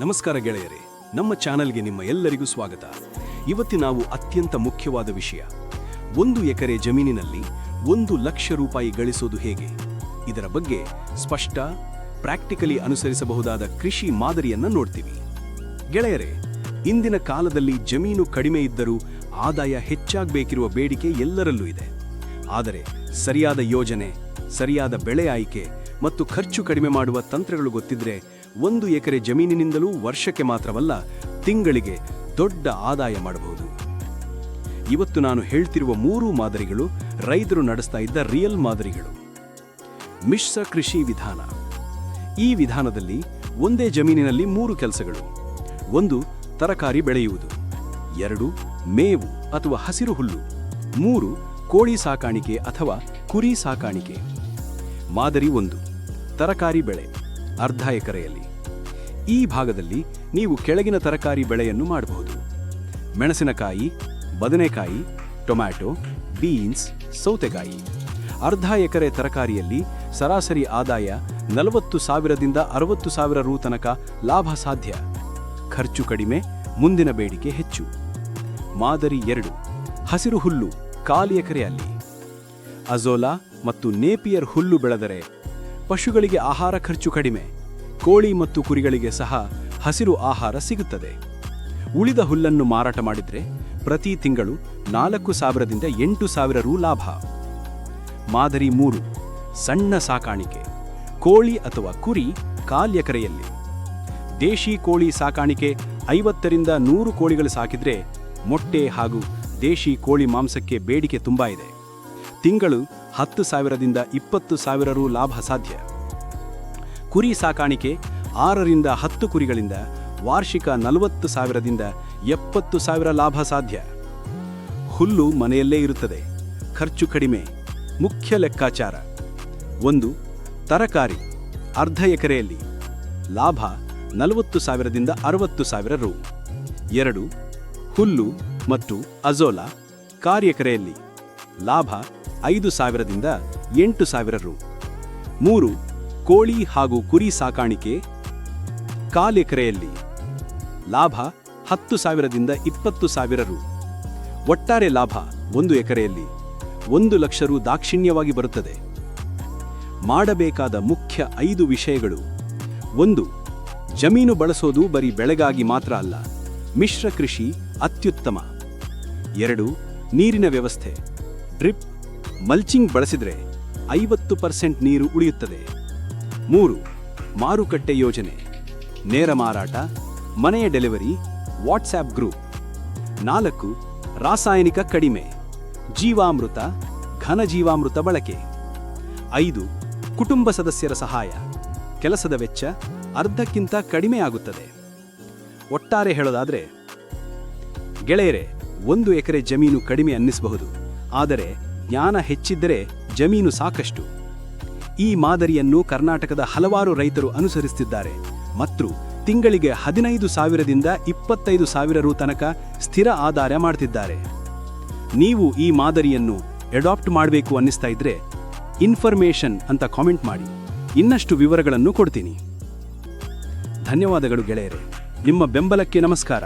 ನಮಸ್ಕಾರ ಗೆಳೆಯರೇ, ನಮ್ಮ ಚಾನೆಲ್ಗೆ ನಿಮ್ಮ ಎಲ್ಲರಿಗೂ ಸ್ವಾಗತ. ಇವತ್ತು ನಾವು ಅತ್ಯಂತ ಮುಖ್ಯವಾದ ವಿಷಯ. ಒಂದು ಎಕರೆ ಜಮೀನಿನಲ್ಲಿ ಒಂದು ಲಕ್ಷ ರೂಪಾಯಿ ಗಳಿಸೋದು ಹೇಗೆ? ಇದರ ಬಗ್ಗೆ ಸ್ಪಷ್ಟ, ಪ್ರಾಕ್ಟಿಕಲಿ ಅನುಸರಿಸಬಹುದಾದ ಕೃಷಿ ಮಾದರಿಯನ್ನ ನೋಡ್ತೀವಿ. ಗೆಳೆಯರೇ, ಇಂದಿನ ಕಾಲದಲ್ಲಿ ಜಮೀನು ಕಡಿಮೆ ಇದ್ದರೂ ಆದಾಯ ಹೆಚ್ಚಾಗಬೇಕಿರುವ ಬೇಡಿಕೆ ಎಲ್ಲರಲ್ಲೂ ಇದೆ. ಆದರೆ ಸರಿಯಾದ ಯೋಜನೆ, ಸರಿಯಾದ ಬೆಳೆ ಆಯ್ಕೆ ಮತ್ತು ಖರ್ಚು ಕಡಿಮೆ ಮಾಡುವ ತಂತ್ರಗಳು ಗೊತ್ತಿದ್ರೆ ಒಂದು ಎಕರೆ ಜಮೀನಿನಿಂದಲೂ ವರ್ಷಕ್ಕೆ ಮಾತ್ರವಲ್ಲ ತಿಂಗಳಿಗೆ ದೊಡ್ಡ ಆದಾಯ ಮಾಡಬಹುದು. ಇವತ್ತು ನಾನು ಹೇಳ್ತಿರುವ ಮೂರು ಮಾದರಿಗಳು ರೈತರು ನಡೆಸ್ತಾ ಇದ್ದ ರಿಯಲ್ ಮಾದರಿಗಳು. ಮಿಶ್ರ ಕೃಷಿ ವಿಧಾನ. ಈ ವಿಧಾನದಲ್ಲಿ ಒಂದೇ ಜಮೀನಿನಲ್ಲಿ ಮೂರು ಕೆಲಸಗಳು. ಒಂದು ತರಕಾರಿ ಬೆಳೆಯುವುದು. ಎರಡು ಮೇವು ಅಥವಾ ಹಸಿರು ಹುಲ್ಲು. ಮೂರು ಕೋಳಿ ಸಾಕಾಣಿಕೆ ಅಥವಾ ಕುರಿ ಸಾಕಾಣಿಕೆ. ಮಾದರಿ ಒಂದು. ತರಕಾರಿ ಬೆಳೆ, ಅರ್ಧ ಎಕರೆಯಲ್ಲಿ. ಈ ಭಾಗದಲ್ಲಿ ನೀವು ಕೆಳಗಿನ ತರಕಾರಿ ಬೆಳೆಯನ್ನು ಮಾಡಬಹುದು. ಮೆಣಸಿನಕಾಯಿ, ಬದನೆಕಾಯಿ, ಟೊಮ್ಯಾಟೊ, ಬೀನ್ಸ್, ಸೌತೆಕಾಯಿ. ಅರ್ಧ ಎಕರೆ ತರಕಾರಿಯಲ್ಲಿ ಸರಾಸರಿ ಆದಾಯ ನಲವತ್ತು ಸಾವಿರದಿಂದ ಅರವತ್ತು ಸಾವಿರ ರು ತನಕ ಲಾಭ ಸಾಧ್ಯ. ಖರ್ಚು ಕಡಿಮೆ, ಮುಂದಿನ ಬೇಡಿಕೆ ಹೆಚ್ಚು. ಮಾದರಿ ಎರಡು, ಹಸಿರು ಹುಲ್ಲು, ಕಾಲಿ ಎಕರೆಯಲ್ಲಿ. ಅಜೋಲಾ ಮತ್ತು ನೇಪಿಯರ್ ಹುಲ್ಲು ಬೆಳೆದರೆ ಪಶುಗಳಿಗೆ ಆಹಾರ ಖರ್ಚು ಕಡಿಮೆ, ಕೋಳಿ ಮತ್ತು ಕುರಿಗಳಿಗೆ ಸಹ ಹಸಿರು ಆಹಾರ ಸಿಗುತ್ತದೆ. ಉಳಿದ ಹುಲ್ಲನ್ನು ಮಾರಾಟ ಮಾಡಿದರೆ ಪ್ರತಿ ತಿಂಗಳು ನಾಲ್ಕು ಸಾವಿರದಿಂದ ಎಂಟು ಸಾವಿರ ರು ಲಾಭ. ಮಾದರಿ ಮೂರು, ಸಣ್ಣ ಸಾಕಾಣಿಕೆ, ಕೋಳಿ ಅಥವಾ ಕುರಿ ಕಾಲ್ಯಕರೆಯಲ್ಲಿ ದೇಶಿ ಕೋಳಿ ಸಾಕಾಣಿಕೆ ಐವತ್ತರಿಂದ ನೂರು ಕೋಳಿಗಳು ಸಾಕಿದರೆ ಮೊಟ್ಟೆ ಹಾಗೂ ದೇಶಿ ಕೋಳಿ ಮಾಂಸಕ್ಕೆ ಬೇಡಿಕೆ ತುಂಬಾ ಇದೆ. ತಿಂಗಳು ಹತ್ತು ಸಾವಿರದಿಂದ ಇಪ್ಪತ್ತು ಸಾವಿರ ರು ಲಾಭ ಸಾಧ್ಯ. ಕುರಿ ಸಾಕಾಣಿಕೆ ಆರರಿಂದ ಹತ್ತು ಕುರಿಗಳಿಂದ ವಾರ್ಷಿಕ ನಲವತ್ತು ಸಾವಿರದಿಂದ ಎಪ್ಪತ್ತು ಸಾವಿರ ಲಾಭ ಸಾಧ್ಯ. ಹುಲ್ಲು ಮನೆಯಲ್ಲೇ ಇರುತ್ತದೆ. ಖರ್ಚು ಕಡಿಮೆ. ಮುಖ್ಯ ಲೆಕ್ಕಾಚಾರ. ಒಂದು, ತರಕಾರಿ, ಅರ್ಧ ಎಕರೆಯಲ್ಲಿ. ಲಾಭ ನಲವತ್ತು ಸಾವಿರದಿಂದ ಅರವತ್ತು ಸಾವಿರ ರು ಎರಡು, ಹುಲ್ಲು ಮತ್ತು ಅಜೋಲಾ ಕಾರ್ಯಕರೆಯಲ್ಲಿ. ಲಾಭ ಐದು ಸಾವಿರದಿಂದ ಎಂಟು ಸಾವಿರ ರು. ಮೂರು, ಕೋಳಿ ಹಾಗೂ ಕುರಿ ಸಾಕಾಣಿಕೆ, ಕಾಲ್ ಎಕರೆಯಲ್ಲಿ. ಲಾಭ ಹತ್ತು ಸಾವಿರದಿಂದ ಇಪ್ಪತ್ತು ಸಾವಿರ ರು. ಒಟ್ಟಾರೆ ಲಾಭ ಒಂದು ಎಕರೆಯಲ್ಲಿ ಒಂದು ಲಕ್ಷ ರು ದಾಕ್ಷಿಣ್ಯವಾಗಿ ಬರುತ್ತದೆ. ಮಾಡಬೇಕಾದ ಮುಖ್ಯ ಐದು ವಿಷಯಗಳು. ಒಂದು, ಜಮೀನು ಬಳಸೋದು ಬರೀ ಬೆಳೆಗಾಗಿ ಮಾತ್ರ ಅಲ್ಲ, ಮಿಶ್ರ ಕೃಷಿ ಅತ್ಯುತ್ತಮ. ಎರಡು, ನೀರಿನ ವ್ಯವಸ್ಥೆ. ಡ್ರಿಪ್ ಮಲ್ಚಿಂಗ್ ಬಳಸಿದ್ರೆ ಐವತ್ತು ಪರ್ಸೆಂಟ್ ನೀರು ಉಳಿಯುತ್ತದೆ. ಮೂರು, ಮಾರುಕಟ್ಟೆ ಯೋಜನೆ. ನೇರ ಮಾರಾಟ, ಮನೆಯ ಡೆಲಿವರಿ, ವಾಟ್ಸ್ಆ್ಯಪ್ ಗ್ರೂಪ್. ನಾಲ್ಕು, ರಾಸಾಯನಿಕ ಕಡಿಮೆ. ಜೀವಾಮೃತ ಘನಜೀವಾಮೃತ ಬಳಕೆ. ಐದು, ಕುಟುಂಬ ಸದಸ್ಯರ ಸಹಾಯ. ಕೆಲಸದ ವೆಚ್ಚ ಅರ್ಧಕ್ಕಿಂತ ಕಡಿಮೆ ಆಗುತ್ತದೆ. ಒಟ್ಟಾರೆ ಹೇಳೋದಾದ್ರೆ, ಗೆಳೆಯರೆ, ಒಂದು ಎಕರೆ ಜಮೀನು ಕಡಿಮೆ ಅನ್ನಿಸಬಹುದು. ಆದರೆ ಜ್ಞಾನ ಹೆಚ್ಚಿದ್ದರೆ ಜಮೀನು ಸಾಕಷ್ಟು. ಈ ಮಾದರಿಯನ್ನು ಕರ್ನಾಟಕದ ಹಲವಾರು ರೈತರು ಅನುಸರಿಸುತ್ತಿದ್ದಾರೆ ಮತ್ತು ತಿಂಗಳಿಗೆ ಹದಿನೈದು ಸಾವಿರದಿಂದ ಇಪ್ಪತ್ತೈದು ಸಾವಿರ ರು ತನಕ ಸ್ಥಿರ ಆದಾಯ ಮಾಡ್ತಿದ್ದಾರೆ. ನೀವು ಈ ಮಾದರಿಯನ್ನು ಅಡಾಪ್ಟ್ ಮಾಡಬೇಕು ಅನ್ನಿಸ್ತಾ ಇದ್ರೆ ಇನ್ಫರ್ಮೇಷನ್ ಅಂತ ಕಾಮೆಂಟ್ ಮಾಡಿ. ಇನ್ನಷ್ಟು ವಿವರಗಳನ್ನು ಕೊಡ್ತೀನಿ. ಧನ್ಯವಾದಗಳು ಗೆಳೆಯರೆ. ನಿಮ್ಮ ಬೆಂಬಲಕ್ಕೆ ನಮಸ್ಕಾರ.